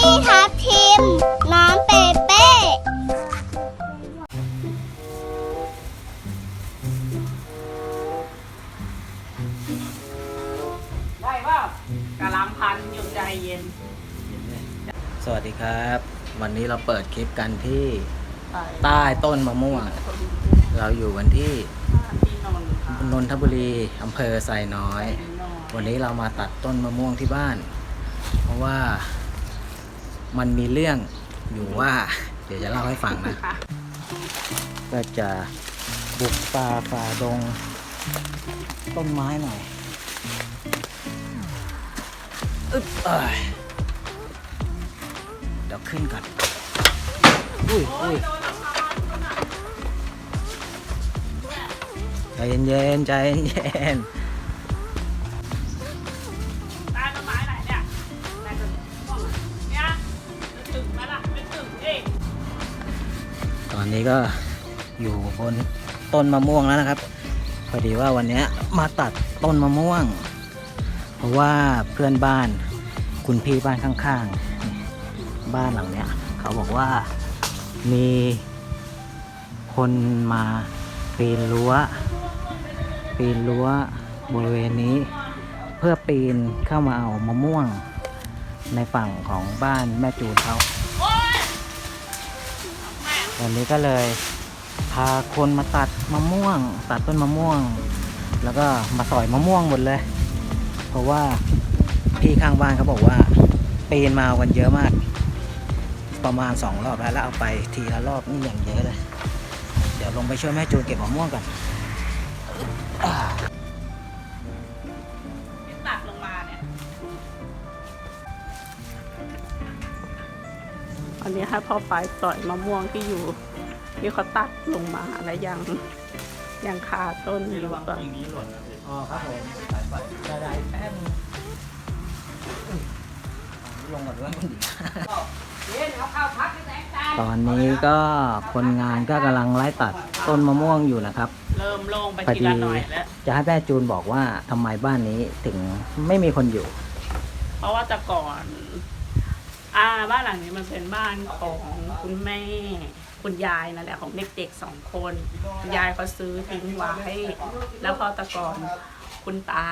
พี่ทับทิม น้องเปเป้ ได้ป่ะกะลำพันอยู่ใจเย็นสวัสดีครับ วันนี้เราเปิดคลิปกันที่ไปใต้ต้นมะม่วง เราอยู่กันที่ที่นนท์ค่ะนนทบุรีอำเภอไซน้อยที่นอนวันนี้เรามาตัดต้นมะม่วงที่บ้าน เพราะว่า มันมีเรื่องอยู่ว่า เดี๋ยวจะเล่าให้ฟังนะค่ะก็จะบุกป่าฝ่าดง ต้นไม้หน่อยอึ๊บเอ้ยเดี๋ยวขึ้นก่อนอุ้ยอุ้ยใจเย็นๆใจเย็นใอนนี้ก็อยู่บนต้นมะม่วงแล้วนะครับพอดีว่าวันนี้มาตัดต้นมะม่วง เพราะว่าเพื่อนบ้านคุณพี่บ้านข้างๆ บ้านหลังเนี้ย เขาบอกว่ามีคนมาปีนรั้ว ปีนรั้วบริเวณนี้ เพื่อปีนเข้ามาเอามะม่วงในฝั่งของบ้านแม่จูนเขา วันนี้ก็เลยพาคนมาตัดมะม่วง ตัดต้นมะม่วง แล้วก็มาสอยมะม่วงหมดเลย เพราะว่าพี่ข้างบ้านเขาบอกว่าปีนมากันเยอะมาก ประมาณสองรอบแล้วแล้วเอาไปทีละรอบนี่อย่างเยอะเลย เดี๋ยวลงไปช่วยแม่จูนเก็บมะม่วงก่อน นนี้ให้พ่อปลายสอยมะม่วงที่อยู่ที่เขาตัดลงมาและยังยังคาต้นอยู่ก่อนอ๋อครับผมได้ได้แป๊บนึงอุ๊ยลงก่อนด้วยคุณหญิงตอนนี้ก็คนงานก็กำลังไล่ตัดต้นมะม่วงอยู่นะครับ เริ่มโล่งไปพอทีดีละหน่อยแล้วจะให้แม่จูนบอกว่าทำไมบ้านนี้ถึงไม่มีคนอยู่ เพราะว่าแต่ก่อน อ่าบ้านหลังนี้มันเป็นบ้านของคุณแม่ คุณยายนั่นแหละของเด็กๆสองคนคุณยายเขาซื้อทิ้งไว้ แล้วพอแต่ก่อนคุณตา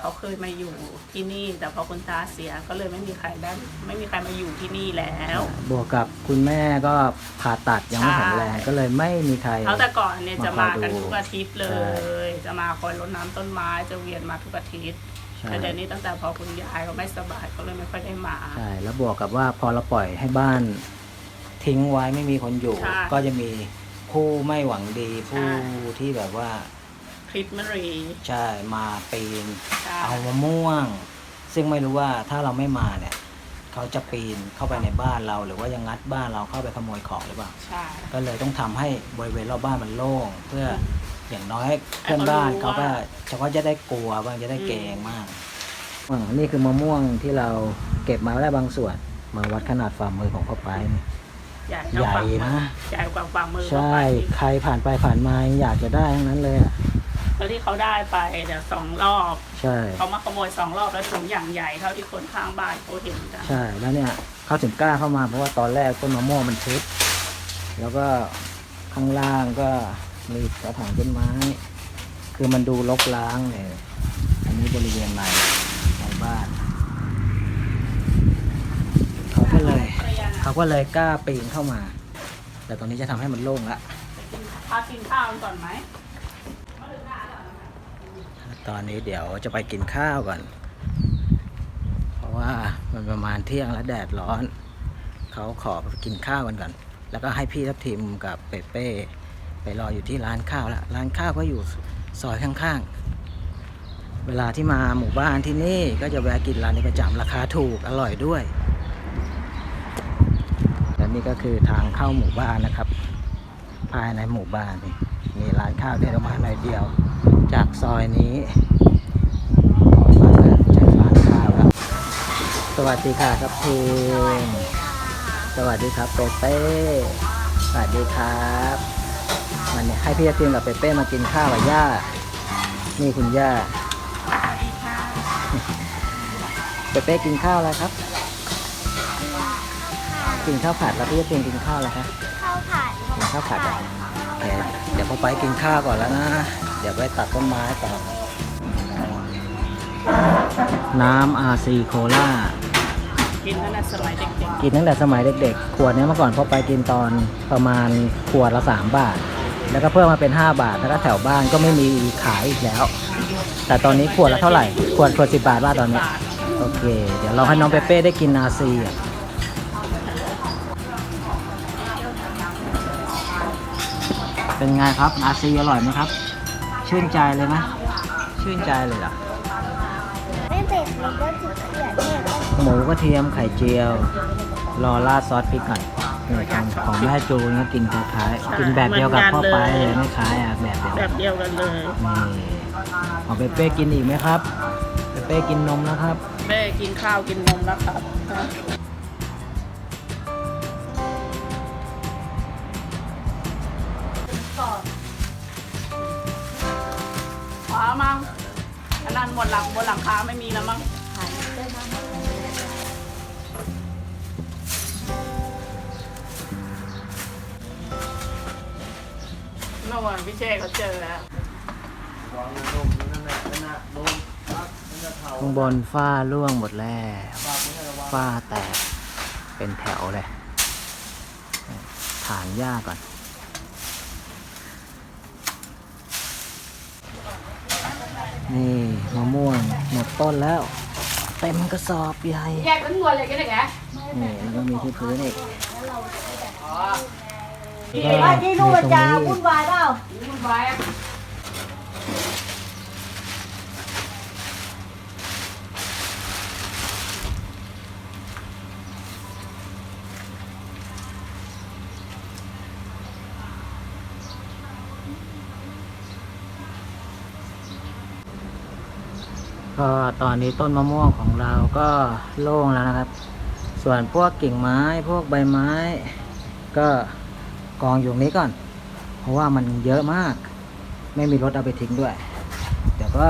เขาเคยมาอยู่ที่นี่ แต่พอคุณตาเสียก็เลยไม่มีใครได้ไม่มีใครมาอยู่ที่นี่แล้ว บวกกับคุณแม่ก็ผ่าตัดยังไม่แข็งแรงใช่ก็เลยไม่มีใครเขาแต่ก่อนเนี่ยจะมากันมาคอยดูทุกอาทิตย์เลใช่ยจะมาคอยรดน้ำต้นไม้จะเวียนมาทุกอาทิตย์ ใช่ แต่เดี๋ยวนี้ตั้งแต่พอคุณยายเขาไม่สบายเขาเลยไม่ค่อยได้มา ใช่แล้วบวกกับว่าพอเราปล่อยให้บ้าน ทิ้งไว้ไม่มีคนอยู่ ใช่ก็จะมีผู้ไม่หวังดีผู้ใช่ ที่แบบว่าคริสมรีใช่มาปีน ใช่เอามะม่วง ซึ่งไม่รู้ว่าถ้าเราไม่มาเนี่ย เขาจะปีนเข้าไปในบ้านเรา หรือว่ายังงัดบ้านเราเข้าไปขโมยของหรือเปล่า ใช่ ก็เลยต้องทำให้บริเวณรอบบ้านมันโล่งเพื่ออ ย่างน้อยให้เพื่อนบ้านเขาเขารู้ก็ว่าเขาก็จะได้กลัวบ้างจะได้อืมเกรงมากอืมนี่คือมะม่วงที่เราเก็บมาได้บางส่วน มาวัดขนาดฝ่ามือของพ่อไปนี่ ใหญ่ใหญ่กว่านะ ใหญ่กว่าฝ่ามือใช่ ใครผ่านไปผ่านมาอยากจะได้ทั้งนั้นเลยอะแล้วที่เขาได้ไปเดี๋ยวสองรอบ ใช่ เขามาขโมยสองรอบแล้วถุงอย่างใหญ่เท่าที่คนข้างบ้านเขาเห็นกัน ใช่ แล้วเนี่ยเขาถึงกล้าเข้ามาเพราะว่าตอนแรกต้นมะม่วงมันทึบแล้วก็ข้างล่างก็ มีกระถางต้นไม้ คือมันดูรกร้างเลย อันนี้บริเวณในในบ้าน เขาก็เลย เขาก็เลยกล้าปีนเข้ามา แต่ตอนนี้จะทำให้มันโล่งละพากินข้าวกันก่อนไหมตอนนี้เดี๋ยวจะไปกินข้าวก่อน เพราะว่ามันประมาณเที่ยงแล้วแดดร้อน เขาขอไปกินข้าวกันก่อน แล้วก็ให้พี่ทัพทิมกับเปเป้ ไปรออยู่ที่ร้านข้าวแล้วร้านข้าวก็อยู่ซอยข้างๆ เวลาที่มาหมู่บ้านที่นี่ก็จะแวะกินร้านนี้ประจำราคาถูกอร่อยด้วย และนี่ก็คือทางเข้าหมู่บ้านนะครับ ภายในหมู่บ้านนี่มีร้านข้าวเดินออกมาหน่อยเดียว จากซอยนี้ออกมาจากร้านข้าวแล้วสวัสดีค่ะครับทีมสวัสดีครับเปเป้สวัสดีครับ มันเนี่ยให้พี่ทีมกับเปเป้มากินข้าวกับย่า นี่คุณย่า เปเป้กินข้าวอะไรครับ กินข้าวผัดแล้วพี่จะกินกินข้าวอะไรคะข้าวผัดกินข้าวผัดอะโอเคเดี๋ยวพ่อไปกินข้าวก่อนแล้วนะ เดี๋ยวไปตัดต้นไม้ต่อ น้ำอาซีโคล่ากินตั้งแต่สมัยเด็กกินตั้งแต่สมัยเด็กๆ ขวดเนี้ยเมื่อก่อนพ่อไปกินตอนประมาณขวดละ3บาท แล้วก็เพิ่มมาเป็น 5 บาท แล้วก็แถวบ้านก็ไม่มีขายอีกแล้ว แต่ตอนนี้ขวดละเท่าไหร่ ขวดขวดสิบาทบ้าตอนนี้บาทโอเค เดี๋ยวเราให้น้องเปเป้ได้กินนาซีอะเป็นไงครับนาซีอร่อยไหมครับ ชื่นใจเลยไหมชื่นใจเลยเหรอไม่เผ็ดมันก็จะเกลียดเนี่ยก็หมูกระเทียมไข่เจียว รอราดซอสพริกก่อน นี่กันของแม่จูนก็กินคล้ายๆกินแบบเดียวกับพ่อไปเลยไม่คล้ายอะแบบเดียวๆแบบเดียวกันเลยนี่เอาเปเป้กินอีกไหมครับเปเป้กินนมแล้วครับแม่กินข้าวกินนมแล้วครับพอมั้งอันนั้นบนหลังบนหลังคาไม่มีแล้วมั้ง เมื่อวานพี่เชษเขาเจอแล้วข้างบนฝ้าร่วงหมดแล้วฝ้าแตกเป็นแถวเลยถางหญ้าก่อน นี่มะม่วงหมดต้นแล้ว เต็มกระสอบใหญ่แยกเป็นตัวเลยกันเลยแกนี่แล้วก็มีที่พื้นอีก ว่าที่นู่นจะวุ่นวายเปล่าคุณไว้ก็ตอนนี้ต้นมะม่วงของเราก็โล่งแล้วนะครับ ส่วนพวกกิ่งไม้พวกใบไม้ก็ กองอยู่ตรงนี้ก่อน เพราะว่ามันเยอะมาก ไม่มีรถเอาไปทิ้งด้วย เดี๋ยวก็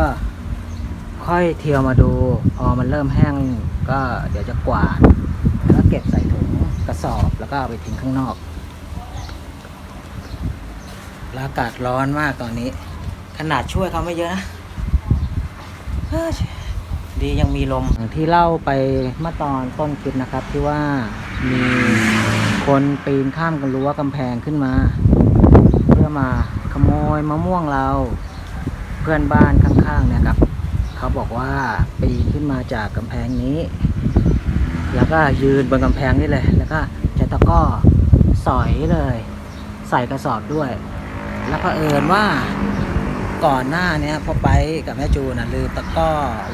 ค่อยเที่ยวมาดู พอมันเริ่มแห้งก็เดี๋ยวจะกวาดแล้วก็เก็บใส่ถุงกระสอบแล้วก็เอาไปทิ้งข้างนอกอากาศร้อนมากตอนนี้ ขนาดช่วยเขาไม่เยอะนะดียังมีลมที่เล่าไปเมื่อตอนต้นคลิปนะครับที่ว่ามี คนปีนข้ามกันรั้วกำแพงขึ้นมา เพื่อมาขโมยมะม่วงเรา เพื่อนบ้านข้างๆเนี่ยครับเขาบอกว่าปีนขึ้นมาจากกำแพงนี้ แล้วก็ยืนบนกำแพงนี่เลย แล้วก็ใช้ตะก้อสอยเลย ใส่กระสอบด้วย แล้วก็เอิญว่าก่อนหน้านี้พอไปกับแม่จูนะลืมตะก้อ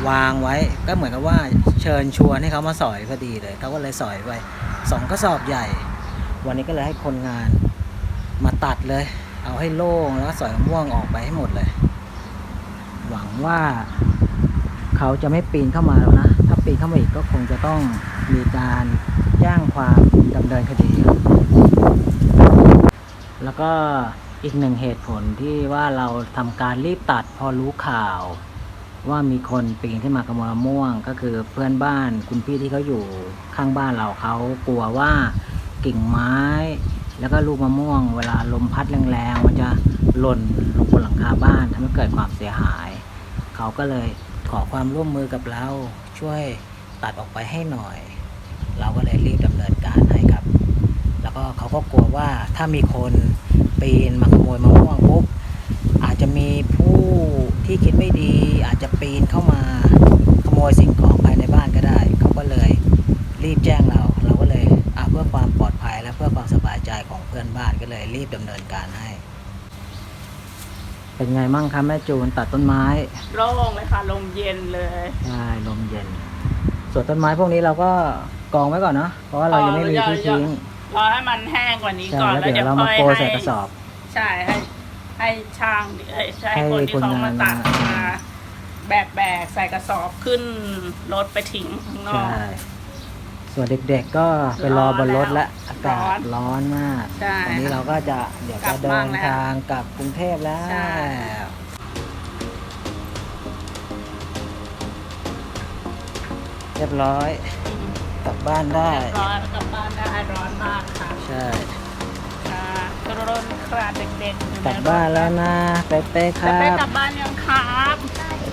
วางไว้ ก็เหมือนกับว่าเชิญชวนให้เขามาสอยพอดีเลยเขาก็เลยสอยไปสองกระสอบใหญ่ วันนี้ก็เลยให้คนงานมาตัดเลย เอาให้โล่งแล้วก็สอยมะม่วงออกไปให้หมดเลย หวังว่าเขาจะไม่ปีนเข้ามาแล้วนะ ถ้าปีนเข้ามาอีกก็คงจะต้องมีการแจ้งความดำเนินคดี แล้วก็อีกหนึ่งเหตุผลที่ว่าเราทำการรีบตัดพอรู้ข่าว ว่ามีคนปีนขึ้นมาขโมยมะม่วง ก็คือเพื่อนบ้านคุณพี่ที่เขาอยู่ข้างบ้านเราเขากลัวว่า กิ่งไม้ แล้วก็ลูกมะม่วง เวลาลมพัดแรงๆมันจะหล่นลงบนหลังคาบ้านทำให้เกิดความเสียหาย เขาก็เลยขอความร่วมมือกับเราช่วยตัดออกไปให้หน่อย เราก็เลยรีบดำเนินการให้ครับ แล้วก็เขาก็กลัวว่าถ้ามีคนปีนมาขโมยมะม่วงปุ๊บอาจจะมีผู้ที่คิดไม่ดี อาจจะปีนเข้ามา รีบดำเนินการให้ เป็นไงมั่งคะแม่จูนตัดต้นไม้โล่งเลยค่ะลมเย็นเลยใช่ลมเย็น ส่วนต้นไม้พวกนี้เราก็กองไว้ก่อนเนาะเพราะว่าเรายังไม่มีที่ทิ้งรอให้มันแห้งกว่านี้ใช่ก่อนแล้วแล้วเดี๋เดี๋ยยววเราค่มาอยโกยใส่ให้กระสอบ ใช่ให้ให้ช่างเอ้ยใช่ให้คนที่เขาคนงามมาตัดมา มาแบกแบกใส่กระสอบขึ้นรถไปทิ้งข้างนอใช่ก ส่วนเด็กๆก็ไปรอบนรถละอากาศร้อนมากใช่ตอนนี้เราก็จะเดี๋ยวจะเดินทางกลับกรุงเทพแล้วเรียบร้อยกลับบ้านได้ ร้อนกลับบ้านได้ร้อนมากค่ะใช่กระโดดกระดเด็กๆกลับบ้านแล้วนะเป๊ะครับเปกลับบ้านยังครับ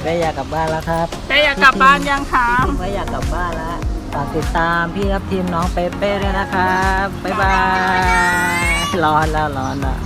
เป๊ะอยากกลับบ้านแล้วครับเปอยากกลับบ้านยังครับ ไม่อยากกลับบ้านแล้ว ฝากติดตามพี่รับทีมน้องเป๊ะๆด้วยนะครับ บ๊ายบาย ร้อนแล้วร้อนแล้ว